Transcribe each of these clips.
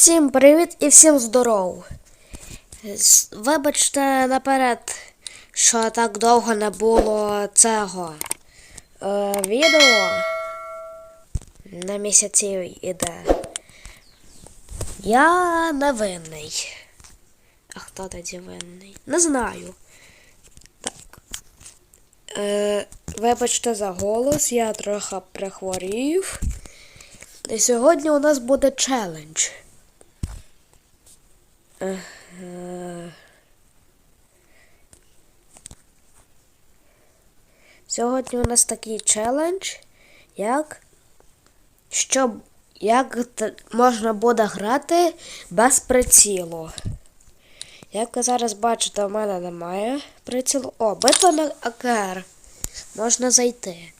Всім привіт і всім здоров. Вибачте наперед, що так довго не було цього е, відео. На місяці іде. Я не винний. А хто тоді винний? Не знаю. Так. Е, вибачте за голос, я трохи прихворів. І сьогодні у нас буде челендж. Сьогодні у нас такий челендж, як щоб як можна буде грати без прицілу. Як ви зараз бачите, у мене немає прицілу. О, битва на АКР. Можна зайти.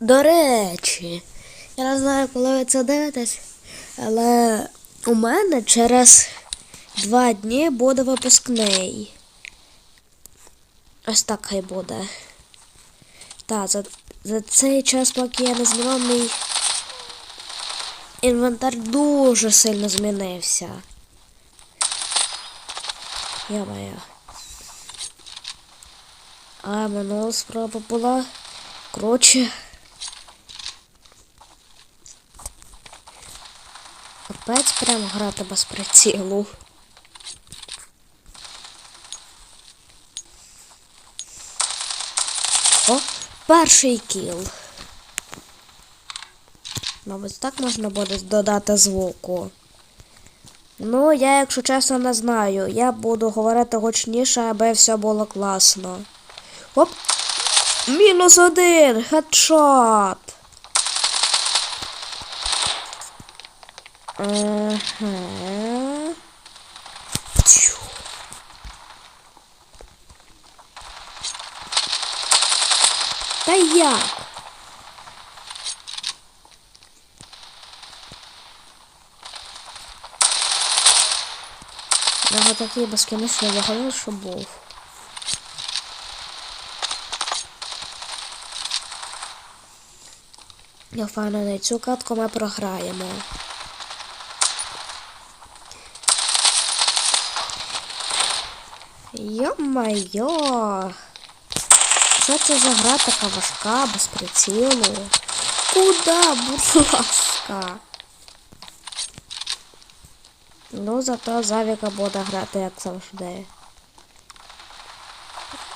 До речі, я не знаю, коли ви це дивитесь, але у мене через два дні буде випускний. Ось так хай буде. Так, за, за цей час, поки я не знімав, мій інвентар дуже сильно змінився. Я-моя. А минула спроба була. Коротше. Капець прям грати без прицілу. О, перший кіл. Мабуть, так можна буде додати звуку. Ну, я, якщо чесно, не знаю. Я буду говорити гучніше, аби все було класно. Оп! Мінус один! Хедшот! Тю. Та як? Його такий безкінечний вогонь, що був. Я впевнений, цю катку ми програємо. Йо-майо! Що це за гра така важка, без прицілу? Куда, будь? Ну, зато Завіка буде грати як завжди.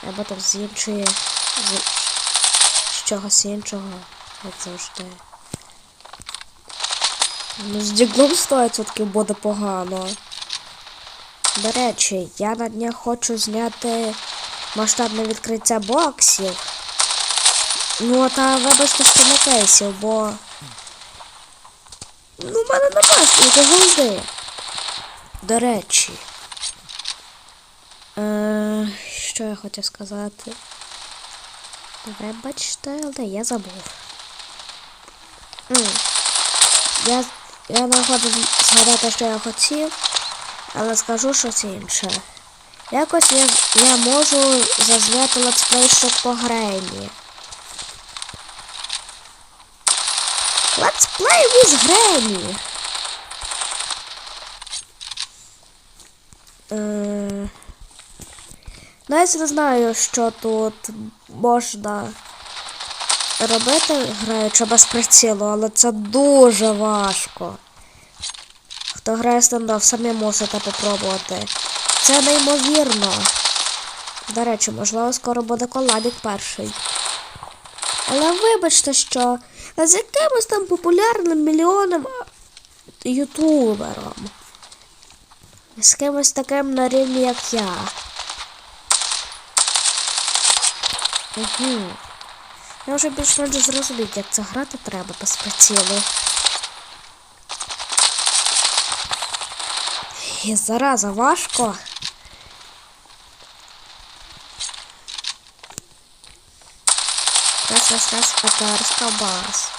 Або там з іншої. З, з чогось іншого, як завжди. Ну, з діглом 100% буде погано. До речі, я на днях хочу зняти масштабне відкриття боксів. Ну, та вибачте, що не кейсів, бо. Ну, в мене немає стільки голди. До речі. Е, що я хотів сказати? Вибачте, але я забув. Я, я не згадати, що я хотів, але скажу щось інше. Якось я, я можу зазняти летсплей ще по Грені. Play with Granny! Е, Навіть не знаю, що тут можна робити, граючи без прицілу, але це дуже важко. Хто грає стендап, самі мусите попробувати. Це неймовірно. До речі, можливо, скоро буде колабік перший. Але вибачте, що з якимось там популярним мільйонним ютубером. З кимось таким на рівні, як я. Угу. Я вже більш-менш зрозумів, як це грати треба без прицілу. І зараза важко. Раз, раз, раз, татарська бас.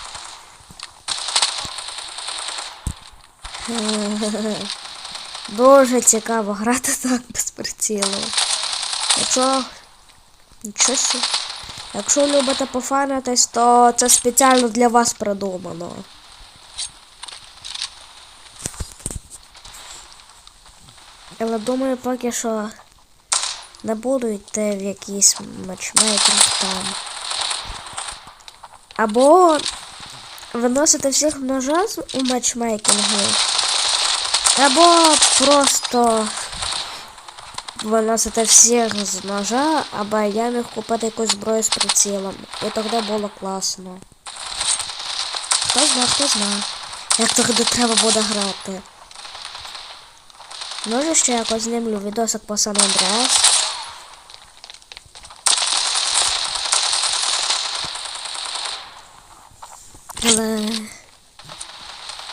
Дуже цікаво грати так без прицілу. Нічого. Нічого сі. Якщо любите пофанитись, то це спеціально для вас придумано. Але думаю, поки що не буду йти в якийсь матчмейкінг там. Або виносити всіх ножа у матчмейкінгу. Або просто виносити всіх з ножа, або я міг купити якусь зброю з прицілом. І тоді було класно. Хто знає, хто знає. Як тоді треба буде грати. Може ще якось знімлю відосик по Сан Андреас. Але.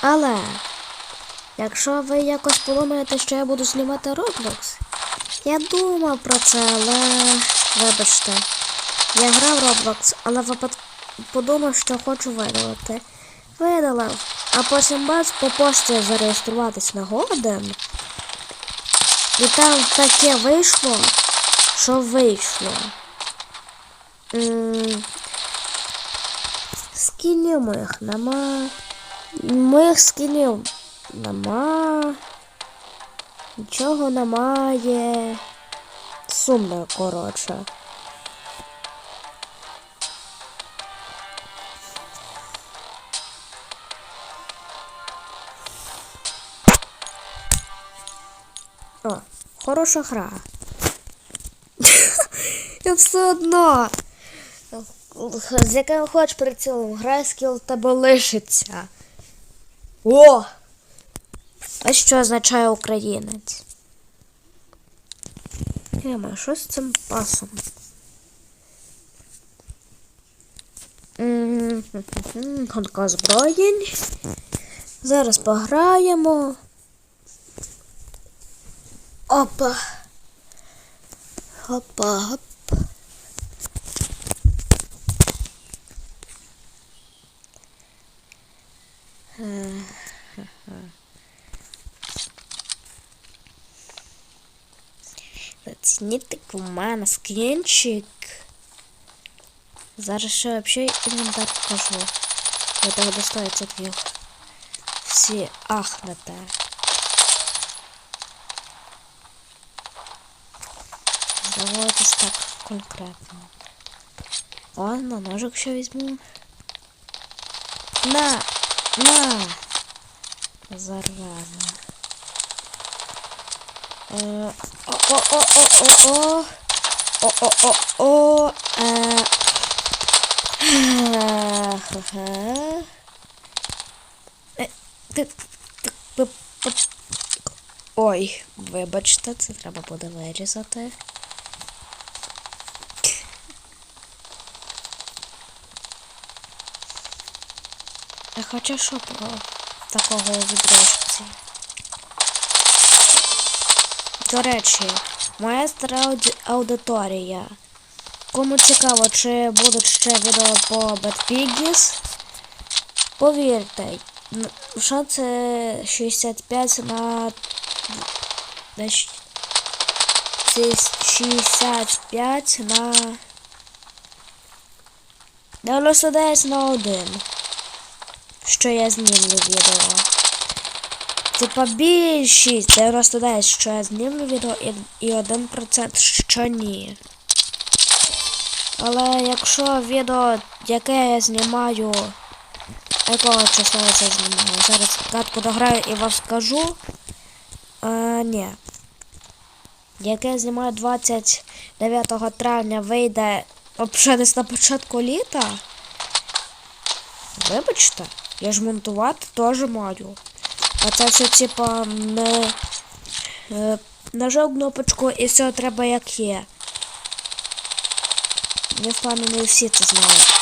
Але. Якщо ви якось подумаєте, що я буду знімати Roblox, я думав про це, але. Вибачте. Я грав Roblox, але випад... подумав, що хочу видалити. Видалив. А потім бац по пошті зареєструватись на годин. І там таке вийшло, що вийшло. М, Скінів моїх нема. Моїх скінів нема. Нічого немає. Сумно, коротше. Хороша гра. Я все одно. З яким хоч прицілом грай, скіл тебе лишиться. О! А що означає українець? Ема, що з цим пасом? Гонка озброєнь. Зараз пограємо. Опа. Опа, оп. Зацініть у мене скрінчик. Зараз ще взагалі інвентар покажу. Я того достаю це дві. Всі ахнете. Заводитись так конкретно. О, на ножик ще візьму. На! На! Зараза. Е, О-о-о-о-о-о. О-о-о-о. Ти- п- п- Ой, вибачте, це треба буде вирізати. Я хочу що про такого у відрижці. До речі, ауді- аудиторія. Кому цікаво, чи будуть ще відео по Bad повірте, шанси 65 на... на щ- це 65 на 99 на 1. Що я знімлю відео. Типа більшість 99, що я знімлю відео і, і 1% що ні. Але якщо відео, яке я знімаю, якого числа я це знімаю? Зараз катку дограю і вам скажу. А, ні. Яке я знімаю 29 травня вийде взагалі на початку літа. Вибачте, я ж монтувати теж маю. А це все типа не е, нажав кнопочку і все треба як є. Я впевнений, всі це знають.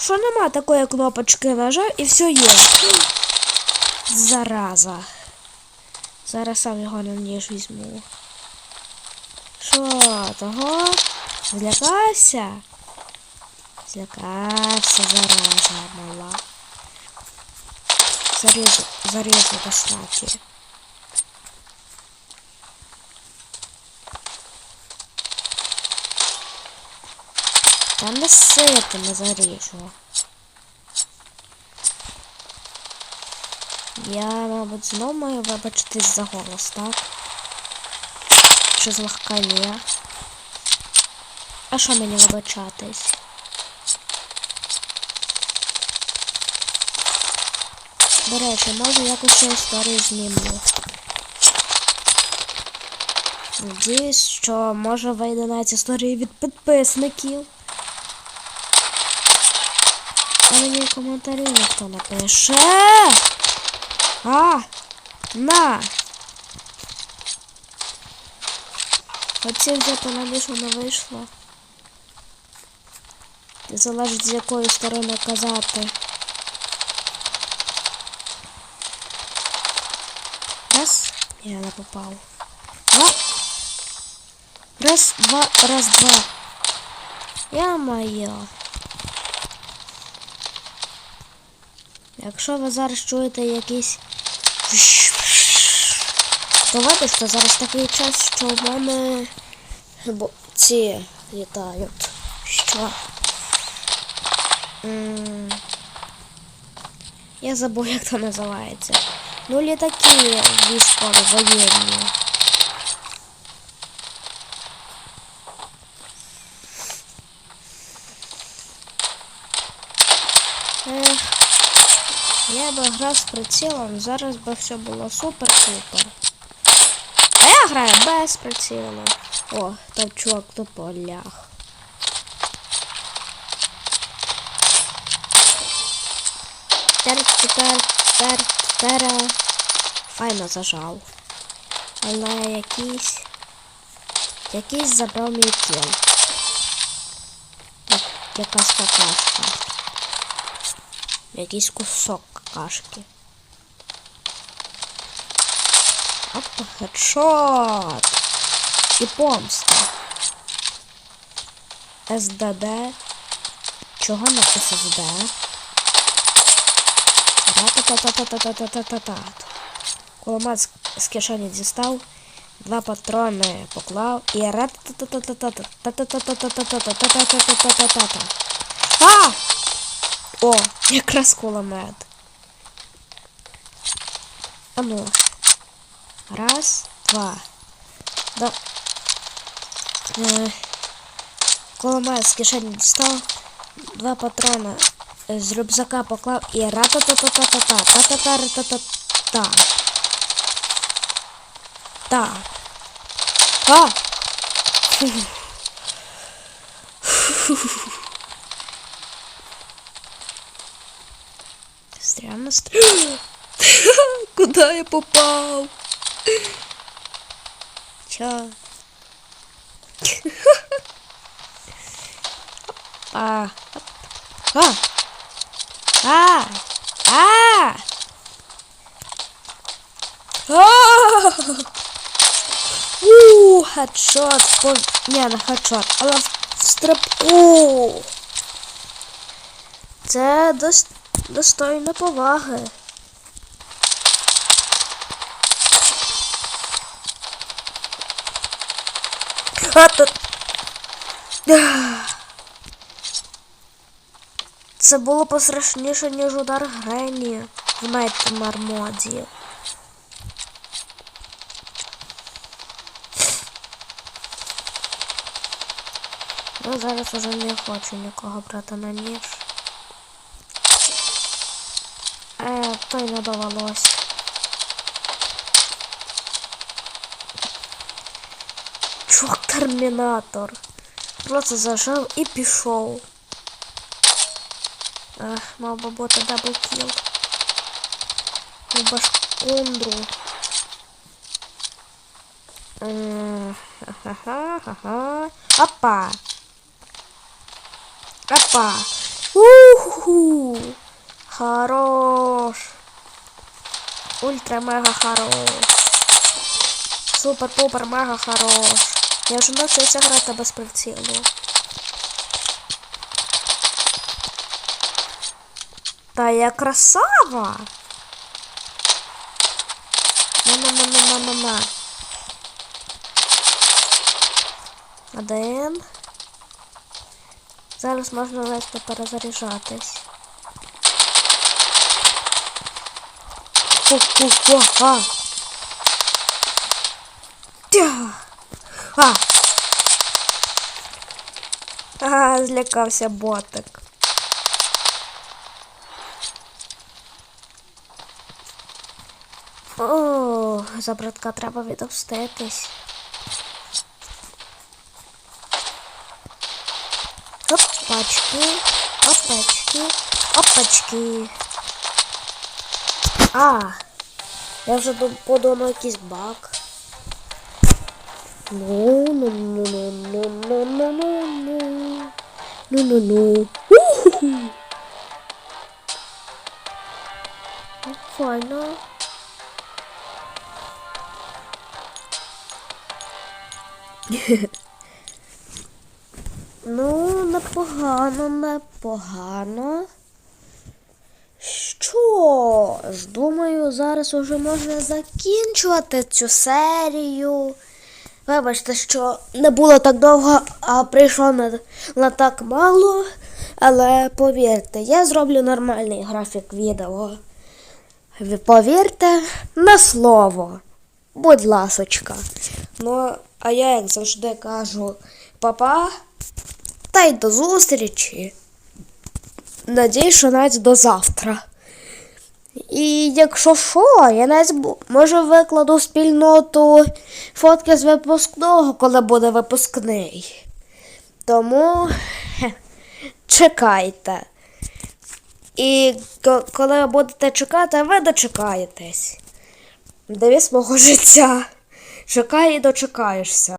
Що нема такої кнопочки нажав і все є. Зараза. Зараз сам його на ніж візьму. Що, того? Злякався? Злякався, зараза мала зарежу, зарежу до смерти. Там я с этим зарежу. Я, мабуть, знову маю вибачитись за голос, так? Чи злегка є? А що мені вибачатись? До може якось цю історію зніму. Надіюсь, що може вийде навіть історії від підписників. А мені коментарі ніхто не пише. А! На! Хотів взяти на ніж, не вийшло. Залежить з якої сторони казати. Я не попав. Два. Раз, два, раз, два. Я моя. Якщо ви зараз чуєте якісь. То вибачте, зараз такий час, що в мене ці літають. Що? Я забув, як це називається. Ну, літаки військові, воєнні. Ех, я би грав з прицілом, зараз би все було супер-супер. А я граю без прицілу. О, там чувак то полях. Тепер, тепер, тепер, тепер. Файно зажав. Але якийсь. Якийсь забрав мій кіл. Як, якась какашка. Якийсь кусок какашки. Опа, хедшот. І помста. СДД. Чого не ССД? Ра-та-та-та-та-та-та-та-та-та. Кулемет з- з кишені дістав, два патрони поклав і ра-та-та-та-та-та-та-та-та-та-та-та-та-та-та-та-та-та-та. А! О, якраз кулемет. А ну. Раз, два. Да. Е, Кулемет з кишені дістав, два патрони е, з рюкзака поклав і ра-та-та-та-та-та-та, та-та-та-та-та-та. Так. А! Стрімно стрімно. Куда я попав? Чо? А. А. А. А. У, хедшот. Ні, не хедшот, але в стрибку. Це достойно поваги. А тут. Це було пострашніше, ніж удар Грені в Nightmare моді. Ну, зараз уже не хочу нікого брати на ніж. Е, то й не довелось. Чувак термінатор. Просто зажав і пішов. Ех, мав бути даблкіл. У башкундру. М, Ха-ха-ха-ха. Опа. Опа. Уху. Хорош. Ультра-мега хорош. Супер-пупер, мега хорош. Я вже навчився грати без прицілу. Та я красава. На-на-на-на-на-на-на. Один. Зараз можна легко перезаряджатись. Ху-ху-ху-ха. А. А, злякався ботик. О, за братка треба відомститись. Опачки, опачки, опачки. А, я вже дум- подумав якийсь баг. Ну, ну, ну, ну, ну, ну, ну, ну, ну. Ну, ну, ну. Уху. Ну, Файно. Ну, непогано, непогано. Що ж, думаю, зараз уже можна закінчувати цю серію. Вибачте, що не було так довго, а прийшло на, на так мало. Але повірте, я зроблю нормальний графік відео. Ви повірте на слово. Будь ласочка. Ну, а я, як завжди, кажу папа, та й до зустрічі. Надіюсь, що навіть до завтра. І якщо що, я навіть може викладу спільноту фотки з випускного, коли буде випускний. Тому хе, чекайте. І коли будете чекати, ви дочекаєтесь. Девіз мого життя. Чекай і дочекаєшся.